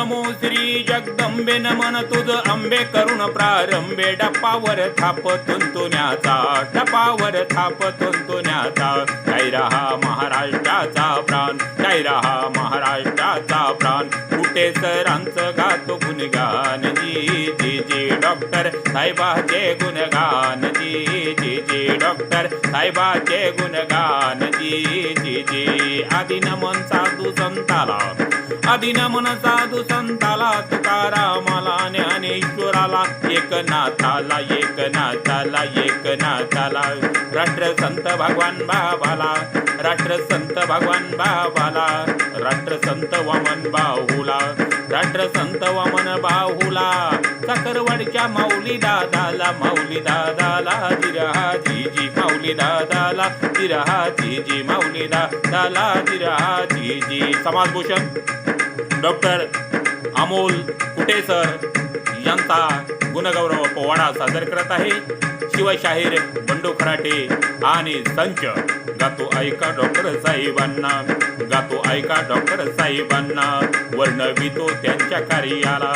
नमो श्री जगदंबे नमन तुझ अंबे करुण प्रारंभे. डप्पावर थाप तुंतुण्याचा डपावर थाप तुंतुण्याचा जय रहा महाराष्ट्राचा प्राण जय रहा महाराष्ट्राचा प्राण. कुठे सरांचं गातो गुणगान जी जी जी डॉक्टर साहेबाचे गुणगान जी जी जी डॉक्टर साहेबाचे गुणगान जी जी जी. आदि नमन साधू संताला. आदि नमन साधू संताला तुकारामाला ज्ञानेश्वराला एकनाथाला एकनाथाला एकनाथाला. राष्ट्रसंत भगवान बाबाला राष्ट्रसंत भगवान बाबाला राष्ट्रसंत वामन बाहुला राष्ट्रसंत वामन बाहुला. सकरवडच्या माऊली दादाला माऊली दादाला दिरहा जीजी माऊली दादाला दिरहा जीजी माऊली दादाला दिरहा जीजी समाजभूषण. डॉक्टर अमोल कुटेसर यांचा गुणगौरव पोवाडा सादर करत आहे. शिवशाहीर बंडू खराटे आणि संच. गातो ऐका डॉक्टर साहेबांना. गातो ऐका डॉक्टर साहेबांना. वर्णवितो त्यांच्या कार्याला.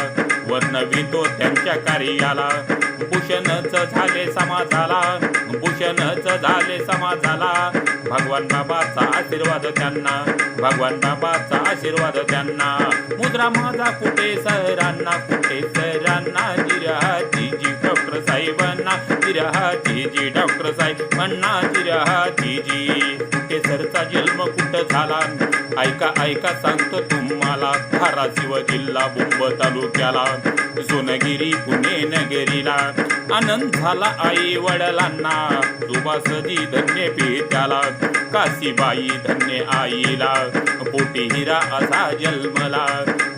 वर्णवितो त्यांच्या कार्याला. भूषणच झाले समाजाला भूषणच झाले समाजाला. भगवान बाबाचा आशीर्वाद त्यांना भगवान बाबाचा आशीर्वाद त्यांना. मुद्रा माझा कुठे सरांना कुठे सरांना? जिरा जी डॉक्टर साहेबांना जिरा जी डॉक्टर साहेबांना जिरा जी. कुठे सरचा जन्म कुठं झाला? ऐका ऐका सांगतो तुम्हाला. धाराशिव जिल्हा बुंब तालुक्याला. सोनगिरी पुणे नगरीला. आनंद झाला आई वडिलांना. सुभासजी धन्य पित्याला. काशीबाई धन्य आईला. पोटी हिरा असा जन्मला.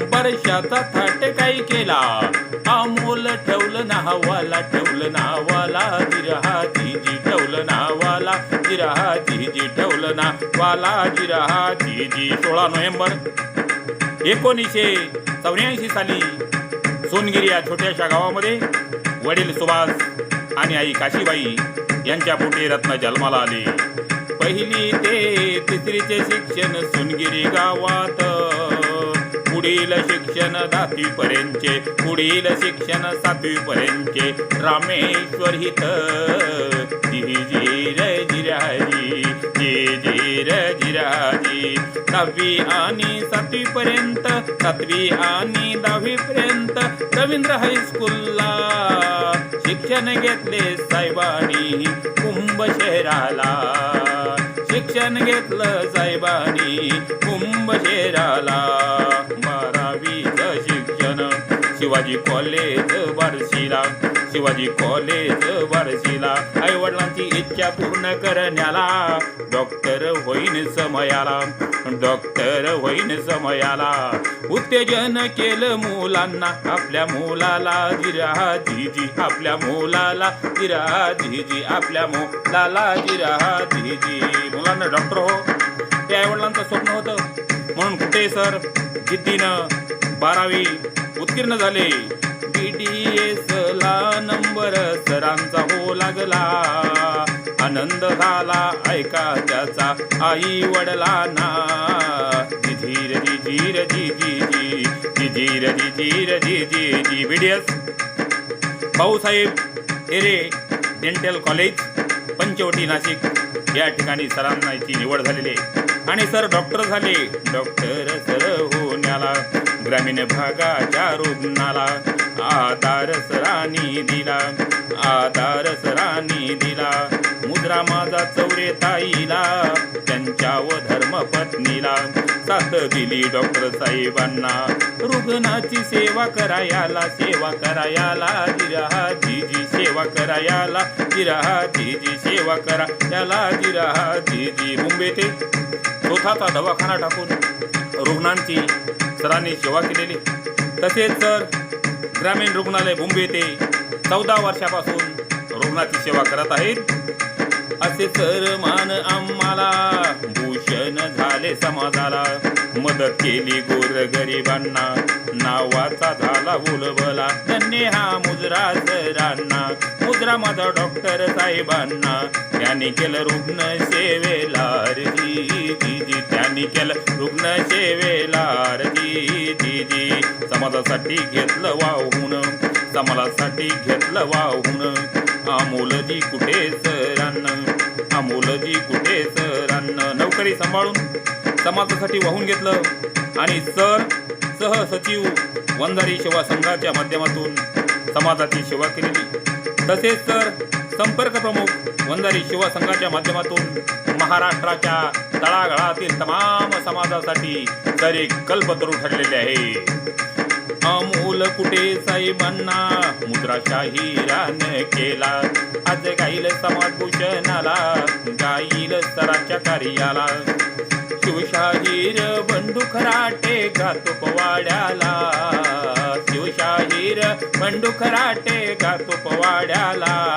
वर्षाचा थाट काही केला? अमोल ठेवलं नावाला ठेवलं नावाला. जिरहा ठेवलं ठेवलं बालाजी रहा जीजी ठेवलं ना बालाजी रहा जीजी सोळा नोव्हेंबर. एकोणीसशे चौऱ्याऐंशी साली सोनगिरी या छोट्याशा गावामध्ये वडील सुभाष आणि आई काशीबाई यांच्या पोटी रत्न जन्माला आले. पहिली ते तिसरीचे शिक्षण सोनगिरी गावात. पुढील शिक्षण दहावी पर्यंतचे पुढील शिक्षण सातवी पर्यंतचे रामेश्वर हित. जी जिराजी जी जिराजी दहावी आणि सातवी पर्यंत सातवी आणि दहावी पर्यंत रवींद्र हायस्कूलला शिक्षण घेतले साहेबांनी कुंभ शहराला शिक्षण घेतलं साहेबांनी कुंभ शहराला शिवाजी कॉलेज बार्शीला. शिवाजी कॉलेज बार्शीला. आई वडिलांची इच्छा पूर्ण करण्याला डॉक्टर होईन समयाला. डॉक्टर होईन समयाला. उत्तेजन केलं मुलांना आपल्या मुलाला जिरा जीजी आपल्या मुलाला जिरा जीजी आपल्या मुलाला जिरा जीजी. मुलांना डॉक्टर हो. ते आई वडिलांचं स्वप्न होतं. म्हणून कुठे सर? जिद्दीनं बारावी उत्तीर्ण झाले. बी ला नंबर सरांचा हो लागला. आनंद झाला ऐका त्याचा आई वडिलांना. जिधीर जिधीर जी जी जी जिधीर जिधीर जी जी जी B D S Bhausaheb Hire dental college Panchavati Nashik. या ठिकाणी सरांना याची निवड झालेली आहे. आणि सर डॉक्टर झाले. डॉक्टर सर होण्याला ग्रामीण भागाच्या रुग्णाला आधार सरांनी दिला आधार सरांनी दिला. मुद्रा माझा चौरे ताईला त्यांच्या व धर्मपत्नीला साथ दिली डॉक्टर साहेबांना. रुग्णाची सेवा करायाला सेवा करायाला जिरहा जीजी सेवा करायाला जिरहा जीजी सेवा करा त्याला जिरहा जीजी मुंबई ते स्वतःचा दवाखाना टाकून रुग्णांची सरांनी सेवा केलेली. तसेच सर ग्रामीण रुग्णालय मुंबई येथे चौदा वर्षापासून रुग्णाची सेवा करत आहेत. असे सर मान आम्हाला भूषण झाले समाजाला. मदत केली गोर गरिबांना नावाचा झाला बोलबला. धन्य हा मुजरा सरांना मुजरा माझा डॉक्टर साहेबांना. त्यांनी केलं रुग्ण सेवेला जी जी त्यांनी केलं रुग्ण सेवे समाजासाठी घेतलं वाहून. समाजासाठी घेतलं वाहून. अमोलजी कुठे सरांना? अमोलजी कुठे सरांना? नोकरी सांभाळून समाजासाठी वाहून घेतलं. आणि सर सहसचिव वंजारी सेवा संघाच्या माध्यमातून समाजाची सेवा केलेली. तसेच सर संपर्क प्रमुख वंजारी सेवा संघाच्या माध्यमातून महाराष्ट्राच्या तळागाळातील तमाम समाजासाठी तर एक कल्पतरू ठरलेले आहे. अमूल कुठे साहेबांना? मुद्राशाही रान केला. आज गाईल समाजभूषणाला गाईल सराच्या कार्याला. शिवशाहीर बंडू खराटे गातो पवाड्याला. शिवशाहीर बंडू खराटे गातो पवाड्याला.